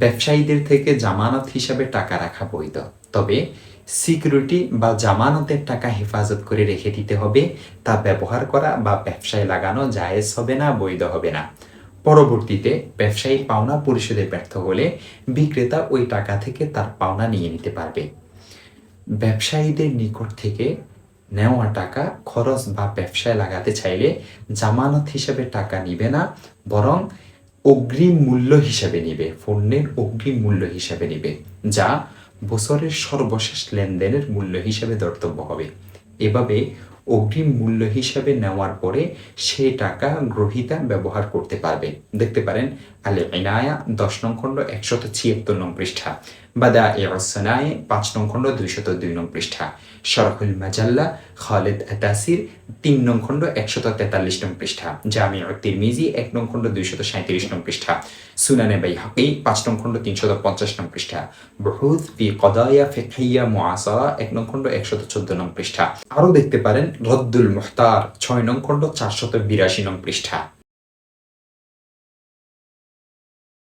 ব্যবসায়ীদের থেকে জামানত হিসাবে টাকা রাখা বৈধ। তবে সিকিউরিটি বা জামানতের টাকা হেফাজত করে রেখে দিতে হবে, তা ব্যবহার করা বা ব্যবসায় লাগানো জায়েজ হবে না, বৈধ হবে না। পরবর্তীতে ব্যবসায়ী পাওনা পরিশোধে ব্যর্থ হলে বিক্রেতা ওই টাকা থেকে তার পাওনা নিয়ে নিতে পারবে। ব্যবসায়ীদের নিকট থেকে নেওয়া টাকা খরচ বা ব্যবসায় লাগাতে চাইলে জামানত হিসেবে টাকা নিবে না, বরং অগ্রিম মূল্য হিসাবে নিবে, পণ্যের অগ্রিম মূল্য হিসাবে নিবে, যা বছরের সর্বশেষ লেনদেনের মূল্য হিসাবে ধর্তব্য হবে। এভাবে অগ্রিম মূল্য হিসাবে নেওয়ার পরে সে টাকা গ্রহিতা ব্যবহার করতে পারবে। দেখতে পারেন আলে ইনায়া দশ নং খণ্ড একশত ছিয়াত্তর নং পৃষ্ঠা। বাদা এসনায়ে পাঁচ নং খণ্ড দুইশত দুই নং পৃষ্ঠা। শরহুল মাজাল্লা, খালেদ আতাসির তিন নং খণ্ড একশত তেতাল্লিশ নং পৃষ্ঠা। জামি তিরমিজি এক নং খণ্ড দুইশত সাঁত্রিশ নং পৃষ্ঠা। সুনানে বাই হাকি পাঁচ নং খণ্ড তিনশত পঞ্চাশ নং পৃষ্ঠা। বহুদ ফি কদায়া ফেকাইয়া মুআসা এক নং খণ্ড একশত চোদ্দ নং পৃষ্ঠা। আরও দেখতে পারেন রদ্দুল মুহতার ছয় নং খণ্ড চারশত বিরাশি নং পৃষ্ঠা।